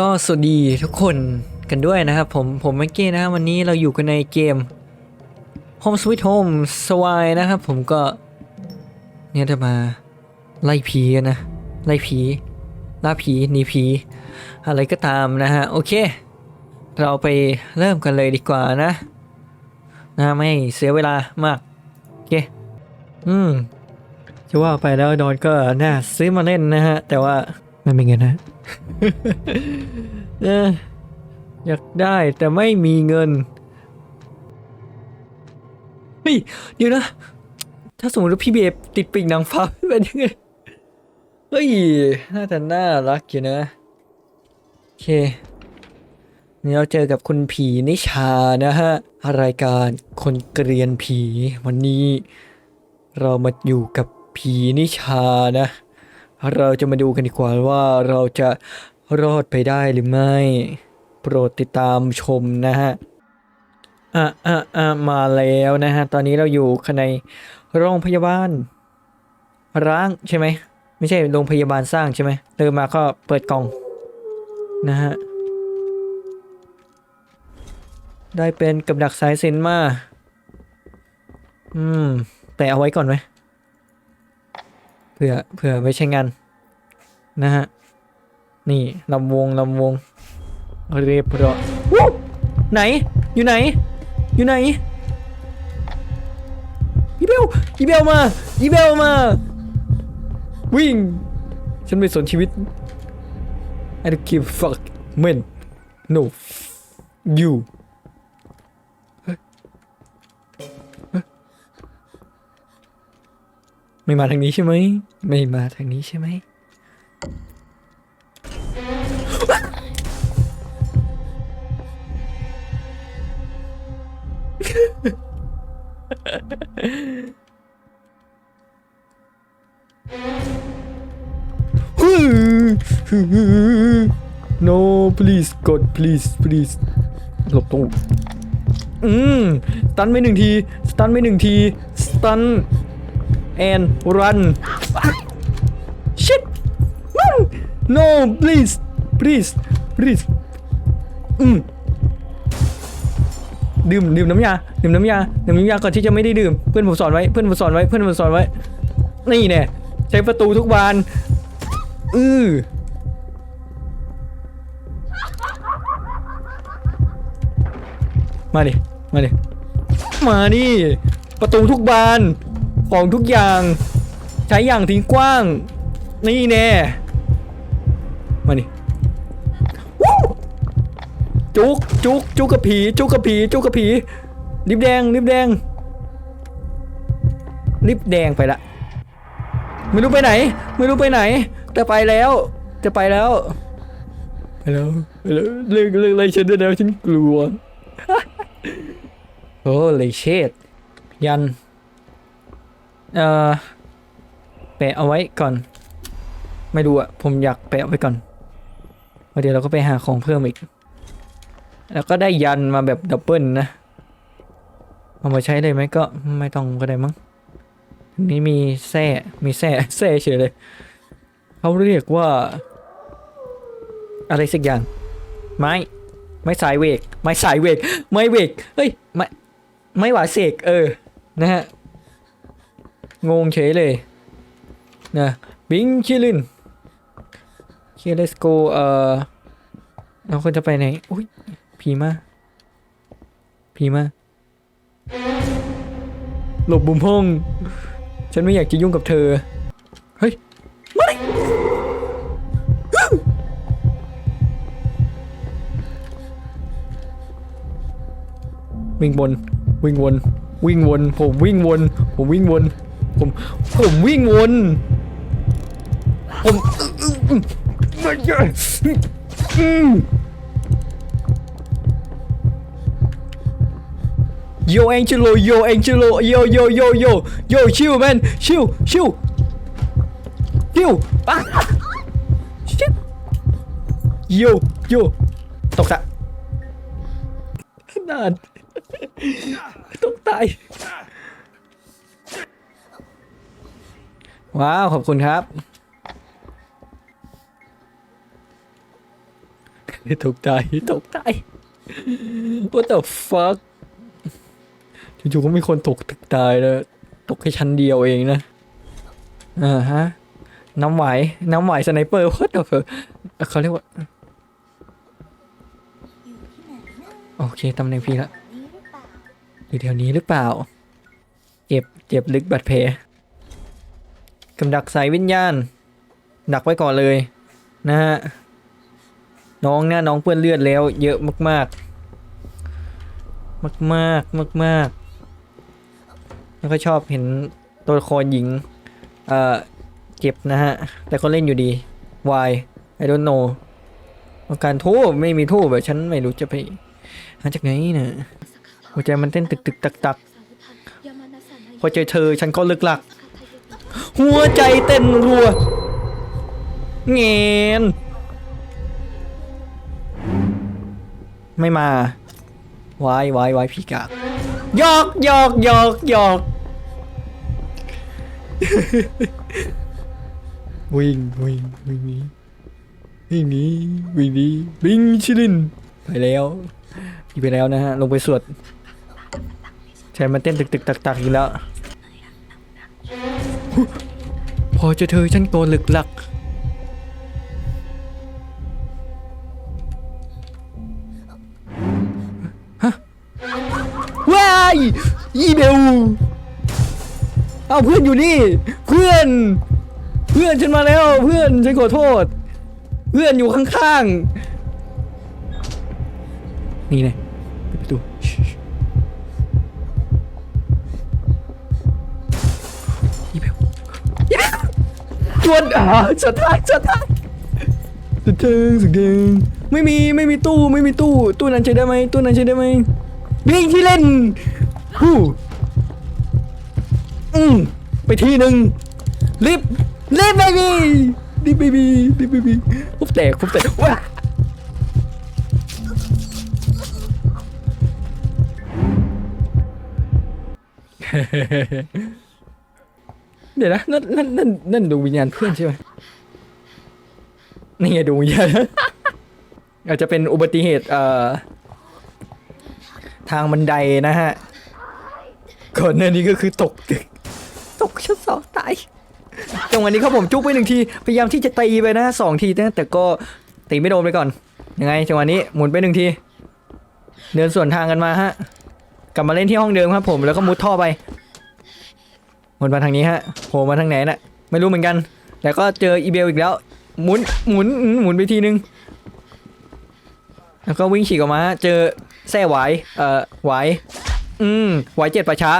ก็สวัสดีทุกคนกันด้วยนะครับ ผมผมแม็กกี้นะครับวันนี้เราอยู่กันในเกม Home Sweet Home สวายนะครับ ผมก็เนี่ยจะมาไล่ผีนะ ไล่ผีล่าผีหนีผี อะไรก็ตามนะฮะ โอเค เราไปเริ่มกันเลยดีกว่านะ นะไม่เสียเวลามาก โอเค อืมจะว่าไปแล้วดอนก็น่าซื้อมาเล่นนะฮะ แต่ว่าไม่เป็นเงินนะ เอออยากได้แต่ไม่มีเงิน เฮ้ย เดี๋ยวนะ ถ้าสมมติว่าพี่เบฟติดปีกนางฟ้าเป็นยังไง เฮ้ย น่าจะน่ารักอยู่นะ โอเค นี่เราเจอกับคุณผีนิชานะฮะ รายการคนเกรียนผี วันนี้เรามาอยู่กับผีนิชานะ เราจะมาดูกันดีกว่าว่าเราจะรอดไปได้หรือไม่ โปรดติดตามชมนะฮะอะอะอะมาแล้วนะฮะ ตอนนี้เราอยู่ข้างในโรงพยาบาล ร้างใช่ไหม ไม่ใช่โรงพยาบาลสร้างใช่ไหมเดินมาก็เปิดกล่อง นะฮะ ได้เป็นกับดักสายสินมา อืม แต่เอาไว้ก่อนไหม เผื่อเผื่อไว้ใช้งานนะฮะ นี่ลำวงลำวงเรียบร้อยวู้ไหน อยู่ไหน อยู่ไหนอีเบลอีเบลมาอีเบลมา วิ่ง ฉันไม่สนชีวิต I don't give fuck man no you ไม่มาทางนี้ใช่ไหม ไม่มาทางนี้ใช่ไหม no please God please please หลบตรงอืม สตันไปหนึ่งที สตันไปหนึ่งที สตัน and run shit no please please please อืมดื่มดื่มน้ำยาดื่มน้ำยาดื่มน้ำยาก่อนที่จะไม่ได้ดื่มเพื่อนผมสอนไว้เพื่อนผมสอนไว้เพื่อนผมสอนไว้ นี่เนี่ยใช้ประตูทุกบานอือมาดิมาดิมาดิประตูทุกบาน ของทุกอย่าง ใช้อย่างทิ้งกว้าง นี่แน่ มาดิวู้จุกจุกจุกกับผีจุกกับผีจุกกับผีลิบแดงลิบแดงลิบแดงไปละ ไม่รู้ไปไหน ไม่รู้ไปไหน แต่ไปแล้ว จะไปแล้วไปแล้วไปแล้วเลิกเลิกอะไรฉันได้แล้วฉันกลัวโอ้เลยเชดยัน เอ่อแปะเอาไว้ก่อน ไม่ดูอะผมอยากแปะไว้ก่อนเดี๋ยวเราก็ไปหาของเพิ่มอีก แล้วก็ได้ยันมาแบบดับเบิลนะเอามาใช้เลยไหมก็ไม่ต้องก็ได้มั้งทีนี้มีแส้มีแส้แส้เฉยเลยเขาเรียกว่า อะไรสักอย่าง ไม้ ไม้สายเวก ไม้สายเวก ไม้เวก เฮ้ย ไม้ ไม้หวาเสก เออ นะฮะ งงเฉยเลยนะบิงคิลินเค let's go เอ่อเราควรจะไปไหนอุ้ยผีมาผีมาหลบบุมห้อง ฉันไม่อยากจะยุ่งกับเธอ เฮ้ยไม่วิ่งวน วิ่งวน วิ่งวน ผมวิ่งวน ผมวิ่งวน ผมผมวิ่งวนผมโยเองเจโลโยเองเจโลโยโยโยโยโยชิวแมนชิวชิวชิวปะโยโยตกตะนานตกตาย ว้าว ขอบคุณครับ ตกใจ ตกใจ What the fuck จู่ๆก็มีคนตกตึกตายเลยตกแค่ชั้นเดียวเองนะอ่าฮะ น้ำไหว น้ำไหวสไนเปอร์ What the fuck เขาเรียกว่า โอเคตำแหน่งพี่ละอยู่แถวนี้หรือเปล่า เจ็บ เจ็บลึกบาดแผล กำดักสายวิญญาณ ดักไว้ก่อนเลยนะฮะน้องนี่ยน้องเปื้อนเลือดแล้ว เยอะมาก ๆ มากๆมากๆแล้วก็ชอบเห็นตัวละครหญิงเอ่อเจ็บนะฮะ แต่ก็เล่นอยู่ดี Why I don't know ต้องการทูบไม่มีทูบแบบฉันไม่รู้จะไปหาจากไหนนะหัวใจมันเต้นตึกตึกตักตักพอเจอเธอฉันก็ลึกหลัก หัวใจเต้นรัวเงนไม่มาวายวายวายพี่กายอกยอกยอกยอกวิ่งวิ่งวิ่งนีวิ่งนีวิ่งนีบิงชิลินไปแล้วพี่ไปแล้วนะฮะลงไปสวดใจมันเต้นตึกตึกตักตักอยู่แล้ว พอเจะเธอฉันโกนหลึกหลัก ฮะ ว้ายอีเบล เอาเพื่อนอยู่นี่ เพื่อน เพื่อนฉันมาแล้ว เพื่อนฉันขอโทษ เพื่อนอยู่ข้างๆ นี่ไง จวนอ่าสะท้ายสะท้ายสุดเทิงสุดเทิงไม่มีไม่มีตู้ไม่มีตู้ ตู้นั้นใช้ได้ไหมตู้นั้นใช้ได้ไหมวิ่งที่เล่นฮู้อืมไปทีหนึ่งรีบรีบเบบีรีบเบบีรีบเบบีปุ๊บแตกปุ๊บแตกว้าเเดี๋ยวนะนั่นนั่นนั่นนั่นดวงวิญญาณเพื่อนใช่ไหมนี่ไงดวงวิญญาณ อาจจะเป็นอุบัติเหตุเอ่อทางบันไดนะฮะก่อนหน้านี้ก็คือตกตึกตกชั้นสองตายจังหวะนี้ครับผมจุกไปหนึ่งที พยายามที่จะตีไปนะสองทีนะแต่ก็ตีไม่โดนไปก่อน ยังไงจังหวะนี้หมุนไปหนึ่งที เดินสวนทางกันมาฮะ กลับมาเล่นที่ห้องเดิมครับผมแล้วก็มุดท่อไป หมุนมาทางนี้ฮะโผล่มาทางไหนน่ะไม่รู้เหมือนกัน แต่ก็เจออีเบลอีกแล้ว หมุนหมุนหมุนไปทีนึง แล้วก็วิ่งฉีกออกมา เจอแส้ไหวเอ่อไหวอืมไหวเจ็ดประช้า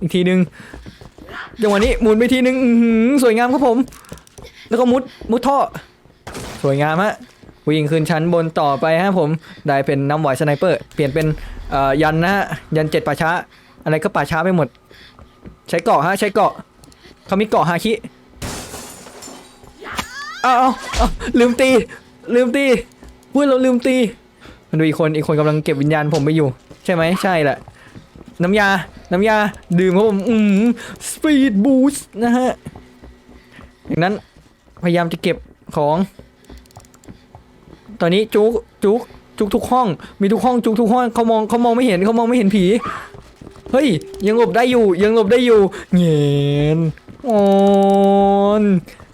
อีกทีนึงจังหวะนี้หมุนไปทีนึงสวยงามครับผม แล้วก็มุดมุดท่อ สวยงามฮะวิ่งขึ้นชั้นบนต่อไปฮะผมได้เป็นน้ำไหวสไนเปอร์ เปลี่ยนเป็นเอ่อยันนะฮะยันเจ็ดป่าช้า อะไรก็ป่าช้าไปหมด ใช้เกาะฮะใช้เกาะเขามีเกาะฮาคิเอาเอาลืมตี ลืมตีเพื่อนเราลืมตีมันดูอีกคนอีกคนกำลังเก็บวิญญาณผมไปอยู่ ใช่ไหมใช่แหละ น้ำยา น้ำยา ดื่มครับผมอืมสปีดบูสต์นะฮะอย่างนั้นพยายามจะเก็บของ ตอนนี้จุกจุกจุกทุกห้อง มีทุกห้องจุกทุกห้องเขามองเขามองไม่เห็นเขามองไม่เห็นผี เฮ้ย ยังหลบได้อยู่ ยังหลบได้อยู่เงียนอ่อน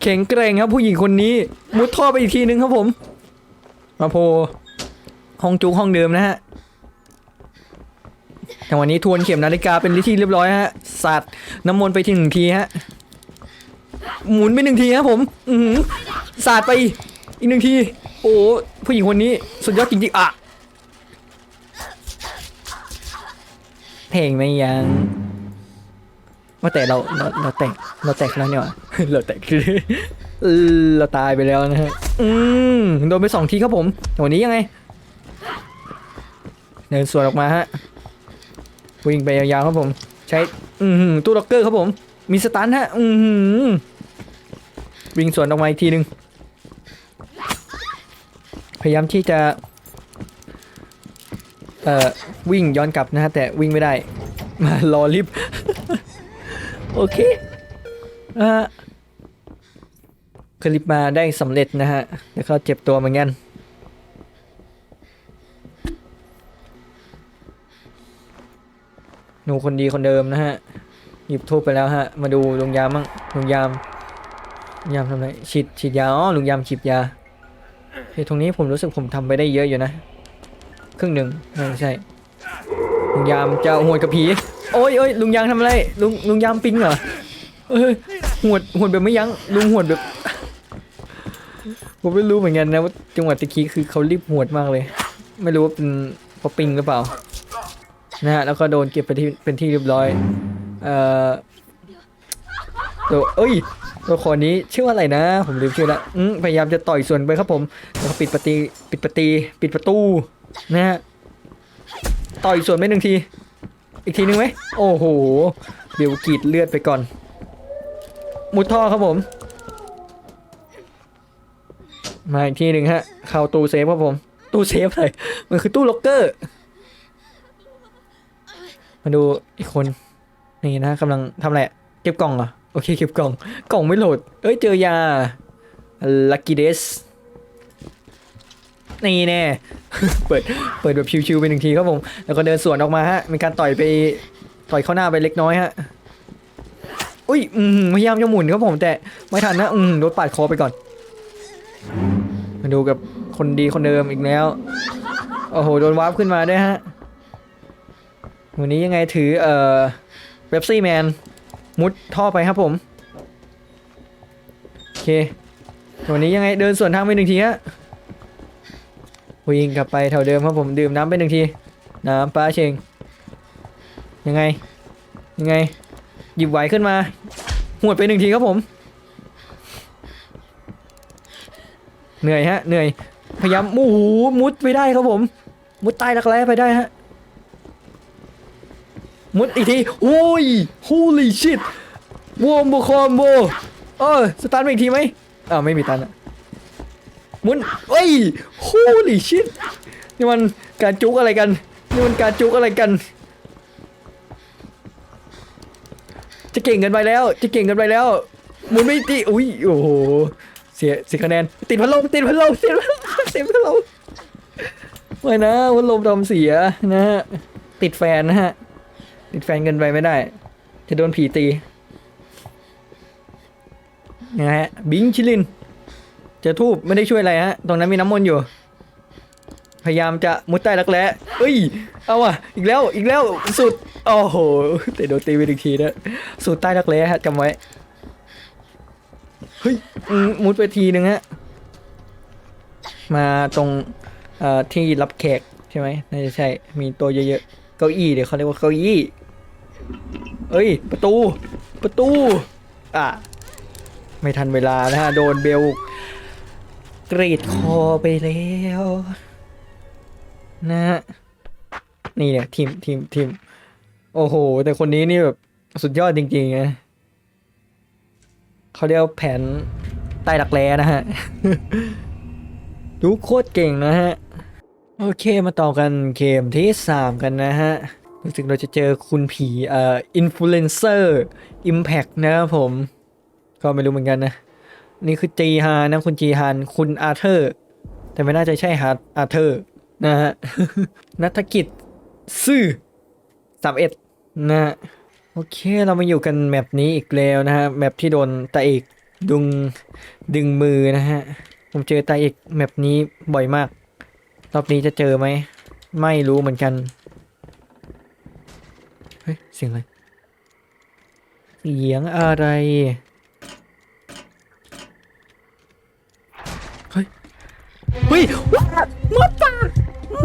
แข็งแกร่งครับผู้หญิงคนนี้ มุดท่อไปอีกทีนึงครับผม มาโพห้องจุกห้องเดิมนะฮะแต่วันนี้ทวนเข็มนาฬิกาเป็นที่เรียบร้อยฮะสัตว์น้ำมนต์ไปทีหนึ่งทีฮะหมุนไปหนึ่งทีครับผม อือหือสาดไปอีกหนึ่งที โอ้ผู้หญิงคนนี้ สุดยอดจริงๆอะ เพลงไม่ยัง ว่าแต่เราเราเราแตกเราแตกแล้วเนี่ยเราแตกเออเราตายไปแล้วนะฮะ อืมโดนไปสองทีครับผมต่วันนี้ยังไง เดินสวนออกมาฮะ วิ่งไปยาวๆครับผม ใช้ อือหือตู้ล็อกเกอร์ครับผม มีสตันฮะ อือหือวิ่งสวนออกมาอีกทีหนึ่งพยายามที่จะ เอ่อวิ่งย้อนกลับนะฮะแต่วิ่งไม่ได้ มารอลิฟโอเคอ่าคลิปมาได้สำเร็จนะฮะแล้วก็เจ็บตัวเหมือนกันหนูคนดีคนเดิมนะฮะ หยิบทูบไปแล้วฮะ มาดูลุงยามมั่งลุงยามยามทำไรฉีดฉีดยาอ๋อลุงยามฉีดยาเฮ้ยตรงนี้ผมรู้สึกผมทำไปได้เยอะอยู่นะ ครึ่งหนึ่งไม่ใช่ ลุงยามจะหวดกับผี โอ้ยโอ้ยลุงยามทำอะไร ลุงลุงยามปิ้งเหรอเอ้ยหวดหวดแบบไม่ยั้ง ลุงหวดแบบ ผมไม่รู้เหมือนกันนะว่าจังหวะตะกี้คือเขารีบหวดมากเลย ไม่รู้ว่าเป็นเพราะปิ้งหรือเปล่า นะฮะ แล้วก็โดนเก็บไปที่เป็นที่เรียบร้อย เอ่อตัวเอ้ยตัวคนนี้ชื่อว่าอะไรนะ ผมลืมชื่อละพยายามจะต่อยส่วนไปครับผมแล้วก็ปิดประตูปิดประตูปิดประตู นะฮะต่อยส่วนไปหนึ่งที อีกทีหนึ่งไหมโอ้โหเดี๋ยวกรีดเลือดไปก่อน มุดท่อครับผม มาอีกทีหนึ่งฮะ เข้าตู้เซฟครับผม ตู้เซฟเลยมันคือตู้ล็อกเกอร์มาดูอีกคนนี่นะกำลังทำอะไรเก็บกล่องเหรอโอเคเก็บกล่อง กล่องไม่โหลด เอ้ยเจอยา lucky des นี่แน่ เปิด เปิดแบบชิวๆไปหนึ่งทีครับผม แล้วก็เดินสวนออกมาฮะมีการต่อยไป ต่อยเข้าหน้าไปเล็กน้อยฮะ อุ้ยอืมพยายามจะหมุนครับผม แต่ไม่ทันนะอืมโดนปาดคอไปก่อน มาดูกับคนดีคนเดิมอีกแล้ว โอ้โห โดนวาร์ปขึ้นมาด้วยฮะ วันนี้ยังไงถือ เอ่อเบปซี่แมน มุดท่อไปครับผม โอเค วันนี้ยังไงเดินสวนทางไปหนึ่งทีฮะ วิ่งกลับไปแถวเดิมครับผมดื่มน้ำไปหนึ่งที น้ำปลาเชงยังไง ยังไง หยิบไหวขึ้นมา หวดไปหนึ่งทีครับผม เหนื่อยฮะ เหนื่อย พยายามโอ้โหมุดไปได้ครับผม มุดใต้รักแร้ไปได้ฮะ มุดอีกที โอ้ย holy shit วอมโบคอมโบเออสตาร์ทอีกทีไหมอ้าไม่มีตันอะ หมุนเอ้ย holy shit นี่มันการจุกอะไรกัน นี่มันการจุกอะไรกัน จะเก่งกันไปแล้ว จะเก่งกันไปแล้วหมุนไม่ตีอุ้ยโอ้โหเสียเสียคะแนน ติดพัดลมติดพัดลมติดพัดลมติดพัดลมไม่นะพัดลมทำเสียนะฮะติดแฟนนะฮะติดแฟนเกินไปไม่ได้ จะโดนผีตีนะฮะบิงชิลิน เจะทูบไม่ได้ช่วยอะไรฮะ ตรงนั้นมีน้ำมนต์อยู่ พยายามจะมุดใต้รักแร้เอ้ย เอาอะ อีกแล้ว อีกแล้ว สุด โอ้โห แต่โดนตีไปอีกทีนะสุดใต้รักแร้ฮะจำไว้ เฮ้ยมมุดไปทีนึงฮะ มาตรงเอ่อที่รับแขกใช่ไหมน่าจะใช่ มีตัวเยอะๆ เก้าอี้เดี๋ยวเขาเรียกว่าเก้าอี้ เอ้ย ประตู ประตู อะไม่ทันเวลานะฮะ โดนเบล กรีดคอไปแล้วนะฮะนี่เนี่ยทีมทีมทีมโอ้โห แต่คนนี้นี่แบบสุดยอดจริงๆนะเขาเรียกแผนใต้หลักแร้นะฮะ ดูโคตรเก่งนะฮะ โอเคมาต่อกันเกมที่ 3 กันนะฮะ รู้สึกเราจะเจอคุณผีเอ่ออินฟลูเอนเซอร์อิมแพกนะครับผม ก็ไม่รู้เหมือนกันนะ นี่คือจีฮานนะคุณจีฮานคุณอาร์เธอร์ แต่ไม่น่าจะใช่ฮาร์อาร์เธอร์นะฮะนัฐกิจซื่อสามเอ็ดนะฮะโอเคเรามาอยู่กันแมปนี้อีกแล้วนะฮะแมปที่โดนตาเอกดึงดึงมือนะฮะ ผมเจอตาเอกแมปนี้บ่อยมาก รอบนี้จะเจอไหม ไม่รู้เหมือนกัน เฮ้ยเสียงอะไรเสียงอะไร เฮ้ย เฮ้ยว้าหมาป่า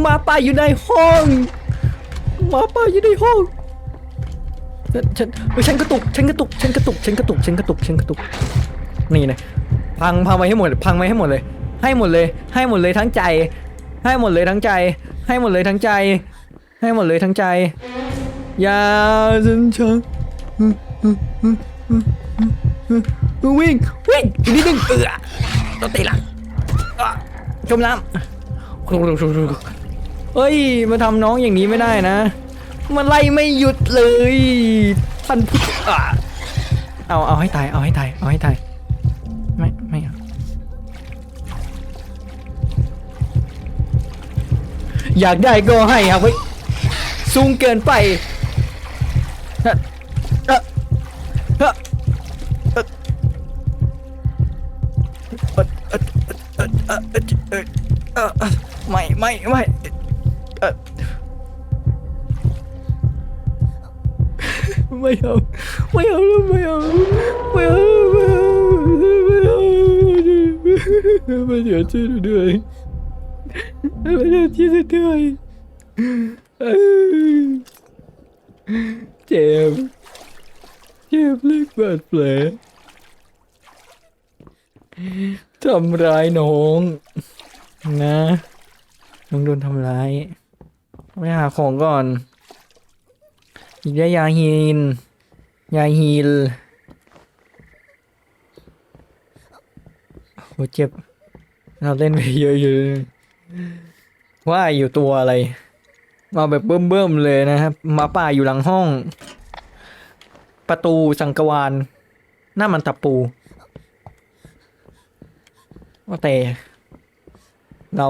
หมาป่าอยู่ในห้องหมาป่าอยู่ในห้องฉันฉันเฮ้ยฉันกระตุกฉันกระตุกฉันกระตุกฉันกระตุกฉันกระตุกฉันกระตุกนี่นะพังพังไปให้หมด พังไปให้หมดเลย ให้หมดเลย ให้หมดเลยทั้งใจ ให้หมดเลยทั้งใจ ให้หมดเลยทั้งใจ ให้หมดเลยทั้งใจอย่าฉันชักวิ่งวิ่งอีกนิดนึงเออต้องตีหลังอะ จมน้ำเฮ้ย มาทำน้องอย่างนี้ไม่ได้นะ มันไล่ไม่หยุดเลยท่านผู้เอาเอาให้ตาย เอาให้ตาย เอาให้ตาย ไม่ ไม่อยากได้ก็ให้ครับเฮ้ยสูงเกินไปฮะฮะ อ่อไม่ไม่ไม่เออไม่เอาไม่เอาไม่เอาไม่เอาไม่เอาไม่เอาไม่เดี๋ยวช่วยด้วยไม่เดี๋ยวช่วยด้วยเอ้ยเจ็บเจ็บเล็กบาดแผลทำร้ายน้อง นะน้องโดนทำร้ายไปหาของก่อนอีกได้ยาฮีนยาฮีลโหเจ็บ เราเล่นไปเยอะอยู่ว่าอยู่ตัวอะไร มาแบบเบิ่มๆเลยนะครับมาป่าอยู่หลังห้อง ประตูสังกวานหน้ามันตะปูว่าแต่ เรา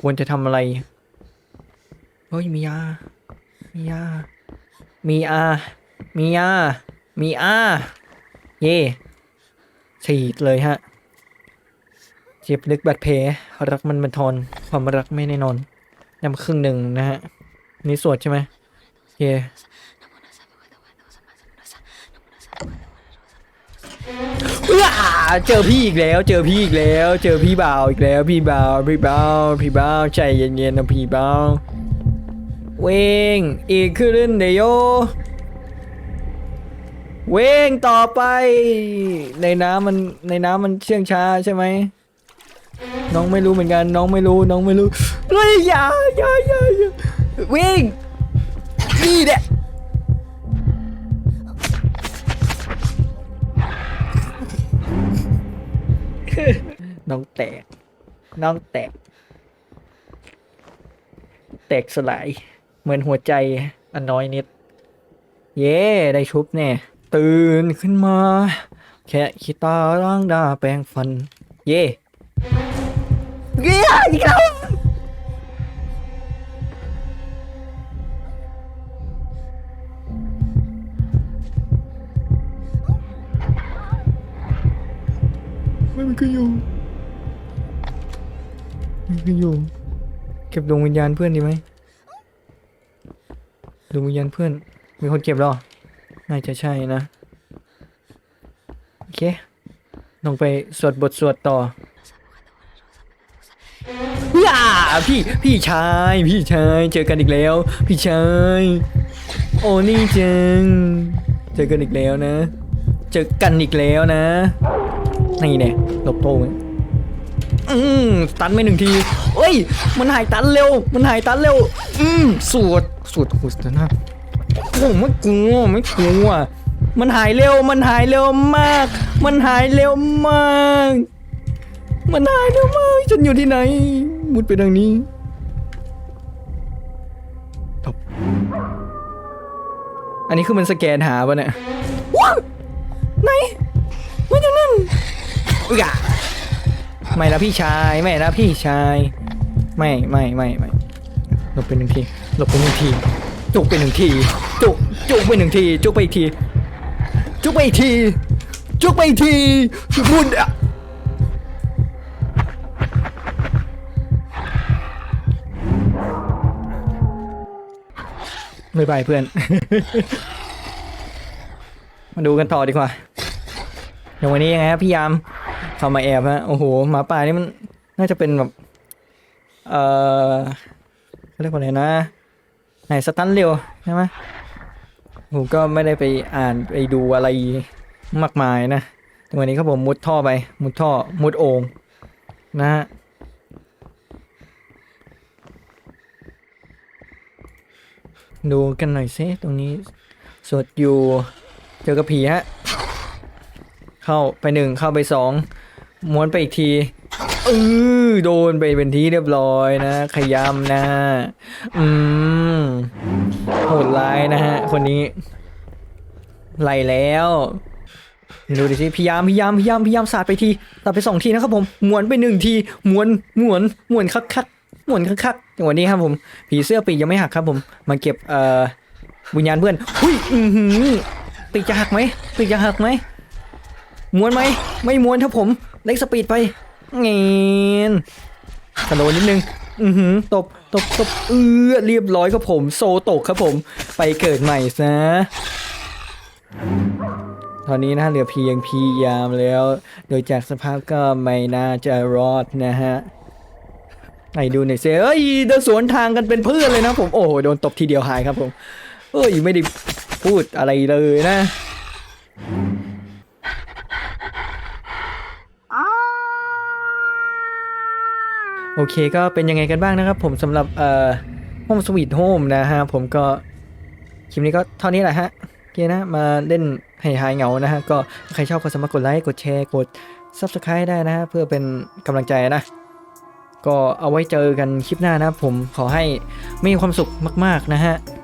ควรจะทำอะไร เฮ้ย มียา มียา มีอา มียา มีอา เย่ฉีดเลยฮะ เจ็บลึกบาดแผลรักมันบันทอน ความรักไม่แน่นอนนำครึ่งหนึ่งนะฮะ นี่สวดใช่ไหมเย่ว้า เจอพี่อีกแล้ว เจอพี่อีกแล้ว เจอพี่บ่าวอีกแล้ว พี่บ่าว พี่บ่าว พี่บ่าวใจเย็นๆนะพี่บ่าวเวงอีกขึ้นเดยวโยเวงต่อไป ในน้ำมันในน้ำมันเชื่องช้าใช่ไหมน้องไม่รู้เหมือนกันน้องไม่รู้น้องไม่รู้เฮ้ยอย่าอย่าอย่าอย่าวิ่งนี่แหละ น้องแตก น้องแตก แตกสลาย เหมือนหัวใจอันน้อยนิด เย้ ได้ชุบแน่ตื่นขึ้นมา แค่คิดตาล้างดาแปรงฟัน เย่เย้อีกแล้วไม่มันก็อยู่ อยู่ เก็บดวงวิญญาณเพื่อนดีไหมดวงวิญญาณเพื่อน มีคนเก็บหรอ น่าจะใช่นะ โอเค ลงไปสวดบทสวดต่อว้าพี่พี่ชาย พี่ชาย เจอกันอีกแล้ว พี่ชาย โอ้นี่จังเจอกันอีกแล้วนะ เจอกันอีกแล้วนะ นี่เนี่ยหลบโต้ง อืมตันไม่หนึ่งทีเอ้ย มันหายตันเร็ว มันหายตันเร็ว อืมสวดสวดโอ้โหนะโอ้ไม่กลัวไม่กลัวมันหายเร็ว มันหายเร็วมาก มันหายเร็วมาก มันหายเร็วมากฉันอยู่ที่ไหน มุดไปทางนี้ตบอันนี้คือมันสแกนหาปะเนี่ยว้าวไหนมาจากนั้นอุ๊ยอะ ไม่นะพี่ชาย ไม่นะพี่ชาย ไม่ไม่ไม่ไม่หลบไปหนึ่งทีหลบไปหนึ่งที จุกไปหนึ่งทีจุกจุกไปหนึ่งทีจุกไปอีกทีจุกไปอีกทีจุกไปอีกทีบุญอะไม่ไปเพื่อน มาดูกันต่อดีกว่าอย่างวันนี้ยังไงครับพี่ยาม เข้ามาแอบฮะโอ้โหหมาป่านี่มันน่าจะเป็นแบบเอ่อเขาเรียกว่าอะไรนะไหนสตันเร็วใช่ไหมผมก็ไม่ได้ไปอ่านไปดูอะไรมากมายนะตวันนี้ครับผมมุดท่อไป มุดท่อมุดโอ่งนะฮะดูกันหน่อยซิตรงนี้สวดอยู่เจอกับผีฮะ เข้าไปหนึ่งเข้าไปสอง ม้วนไปอีกทีเออโดนไปเป็นที่เรียบร้อยนะ ขยำนะ อืมโหดร้ายนะฮะ คนนี้ไหลแล้วดูดิสิพยายามพยายามพยายามพยายามสาดไปทีสาดไปสองทีนะครับผมหมวนไปหนึ่งทีหมวนหมวนหมวนคักคักหมวนคักคักวันนี้ครับผม ผีเสื้อปีกยังไม่หักครับผม มาเก็บเอ่อวิญญาณเพื่อนหุ้ยอือหือปีกจะหักไหมปีกจะหักไหมม้วนไหมไม่ม้วนครับผม เล็กสปีดไปเงี้ยสโลว์นิดนึง อือหือตบตบตบเออเรียบร้อยครับผม โซตกครับผม ไปเกิดใหม่ซะตอนนี้นะเหลือเพียงพียามแล้ว โดยจากสภาพก็ไม่น่าจะรอดนะฮะไหนดูหน่อยเซเอ้ยเดินสวนทางกันเป็นเพื่อนเลยนะผม โอ้โห โดนตบทีเดียวหายครับผม เอ้ย ไม่ได้พูดอะไรเลยนะ โอเคก็เป็นยังไงกันบ้างนะครับ ผมสำหรับเอ่อ Home Sweet Home นะฮะผมก็คลิปนี้ก็เท่านี้แหละฮะโอเคนะมาเล่นให้หายเหงานะฮะก็ใครชอบก็สามารถกดไลค์กดแชร์กด Subscribe ได้นะฮะเพื่อเป็นกำลังใจนะ ก็เอาไว้เจอกันคลิปหน้านะครับผมขอให้มีความสุขมาก ๆ นะฮะ